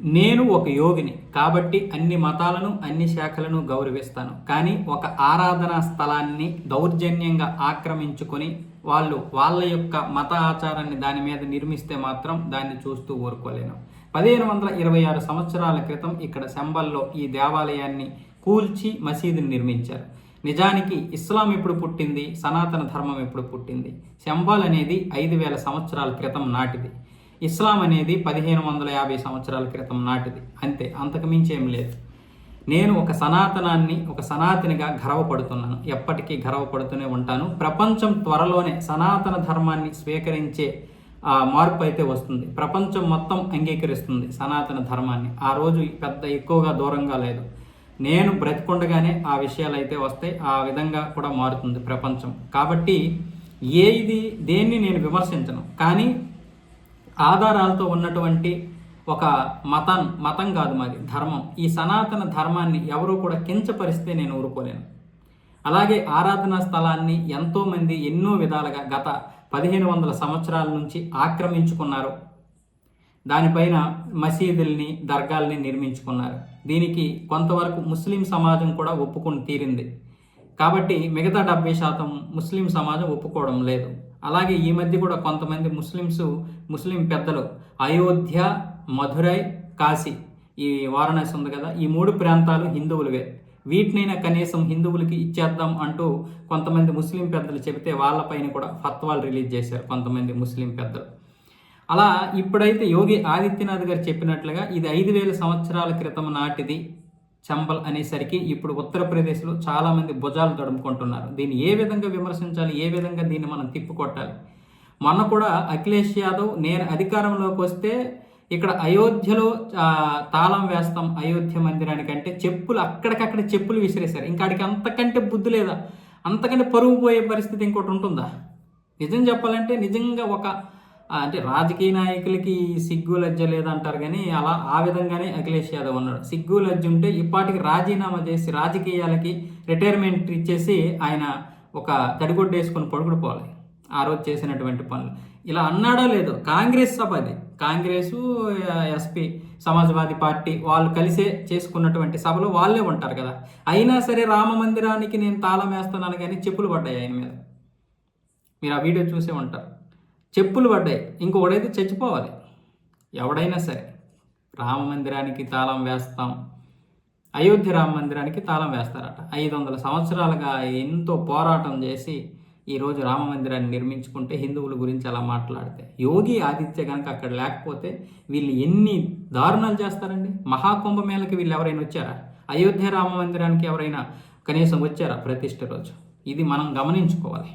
నేను ఒక యోగిని కాబట్టి అన్ని మతాలను అన్ని శాఖలను గౌరవిస్తాను. కానీ ఒక ఆరాధనా స్థలాన్ని దౌర్జన్యంగా ఆక్రమించుకొని వాళ్ళు వాళ్ళ యొక్క మత ఆచారాన్ని దాని మీద నిర్మిస్తే మాత్రం దాన్ని చూస్తూ ఊరుకోలేను. పదిహేను వందల ఇరవై ఆరు సంవత్సరాల క్రితం ఇక్కడ శంబల్లో ఈ దేవాలయాన్ని కూల్చి మసీదుని నిర్మించారు. నిజానికి ఇస్లాం ఎప్పుడు పుట్టింది? సనాతన ధర్మం ఎప్పుడు పుట్టింది? శంబాల్ అనేది ఐదు వేల సంవత్సరాల క్రితం నాటిది. ఇస్లాం అనేది పదిహేను వందల యాభై సంవత్సరాల క్రితం నాటిది. అంతే అంతకుమించి ఏం లేదు. నేను ఒక సనాతనాన్ని ఒక సనాతనిగా గర్వపడుతున్నాను. ఎప్పటికీ గర్వపడుతూనే ఉంటాను. ప్రపంచం త్వరలోనే సనాతన ధర్మాన్ని స్వీకరించే ఆ, మార్పు అయితే వస్తుంది. ప్రపంచం మొత్తం అంగీకరిస్తుంది సనాతన ధర్మాన్ని. ఆ రోజు పెద్ద ఎక్కువగా దూరంగా లేదు. నేను బ్రతికుండగానే ఆ విషయాలు అయితే వస్తాయి. ఆ విధంగా కూడా మారుతుంది ప్రపంచం. కాబట్టి ఏ ఇది దేన్ని నేను విమర్శించను. కానీ ఆధారాలతో ఉన్నటువంటి ఒక మతం మతం కాదు మాది ధర్మం. ఈ సనాతన ధర్మాన్ని ఎవరూ కూడా కించపరిస్తే నేను ఊరుకోలేను. అలాగే ఆరాధనా స్థలాన్ని ఎంతోమంది ఎన్నో విధాలుగా గత పదిహేను వందల సంవత్సరాల నుంచి ఆక్రమించుకున్నారు. దానిపైన మసీదుల్ని దర్గాల్ని నిర్మించుకున్నారు. దీనికి కొంతవరకు ముస్లిం సమాజం కూడా ఒప్పుకొని తీరింది. కాబట్టి మిగతా డెబ్బై శాతం ముస్లిం సమాజం ఒప్పుకోవడం లేదు. అలాగే ఈ మధ్య కూడా కొంతమంది ముస్లిమ్స్ ముస్లిం పెద్దలు అయోధ్య మధురై కాశీ ఈ వారణాసి ఉంది కదా ఈ మూడు ప్రాంతాలు హిందువులవే. వీటినైనా కనీసం హిందువులకి ఇచ్చేద్దాం అంటూ కొంతమంది ముస్లిం పెద్దలు చెబితే వాళ్ళపైన కూడా ఫత్వాలు రిలీజ్ చేశారు కొంతమంది ముస్లిం పెద్దలు. అలా ఇప్పుడైతే యోగి ఆదిత్యనాథ్ గారు చెప్పినట్లుగా ఇది ఐదు వేల సంవత్సరాల క్రితం నాటిది. చంబల్ అనేసరికి ఇప్పుడు ఉత్తరప్రదేశ్లో చాలామంది భుజాలు తడుముకుంటున్నారు. దీన్ని ఏ విధంగా విమర్శించాలి? ఏ విధంగా దీన్ని మనం తిప్పికొట్టాలి? మొన్న కూడా అఖిలేష్ యాదవ్ నేను అధికారంలోకి వస్తే ఇక్కడ అయోధ్యలో తాళం వేస్తాం అయోధ్య మందిరానికి అంటే చెప్పులు అక్కడికక్కడ చెప్పులు విసిరేశారు. ఇంకా ఆడికి అంతకంటే బుద్ధి లేదా? అంతకంటే పరుగు పోయే పరిస్థితి ఇంకోటి ఉంటుందా? నిజం చెప్పాలంటే నిజంగా ఒక అంటే రాజకీయ నాయకులకి సిగ్గు లజ్జ లేదంటారు కానీ అలా ఆ విధంగానే అఖిలేష్ యాదవ్ ఉన్నాడు. సిగ్గు లజ్జ ఉంటే ఇప్పటికి రాజీనామా చేసి రాజకీయాలకి రిటైర్మెంట్ ఇచ్చేసి ఆయన ఒక తడిగొడ్డు వేసుకొని పడుకుడిపోవాలి ఆ రోజు చేసినటువంటి పనులు. ఇలా అన్నాడో లేదో కాంగ్రెస్ సభ అది. కాంగ్రెస్ ఎస్పీ సమాజ్వాదీ పార్టీ వాళ్ళు కలిసే చేసుకున్నటువంటి సభలో వాళ్ళే ఉంటారు కదా. అయినా సరే రామ మందిరానికి నేను తాళం వేస్తున్నాను కానీ చెప్పులు పడ్డాయి ఆయన మీద. మీరు ఆ వీడియో చూసే ఉంటారు. చెప్పులు పడ్డాయి. ఇంకొకడైతే చచ్చిపోవాలి. ఎవడైనా సరే. రామ మందిరానికి తాళం వేస్తాం. అయోధ్య రామ మందిరానికి తాళం వేస్తారట. ఐదు వందల సంవత్సరాలుగా ఎంతో పోరాటం చేసి ఈరోజు రామ మందిరాన్ని నిర్మించుకుంటే హిందువుల గురించి అలా మాట్లాడితే. యోగి ఆదిత్య కనుక అక్కడ లేకపోతే వీళ్ళు ఎన్ని దారుణాలు చేస్తారండి? మహాకుంభమేళకి వీళ్ళు ఎవరైనా వచ్చారా? అయోధ్య రామ మందిరానికి ఎవరైనా కనీసం వచ్చారా ప్రతిష్ట రోజు? ఇది మనం గమనించుకోవాలి.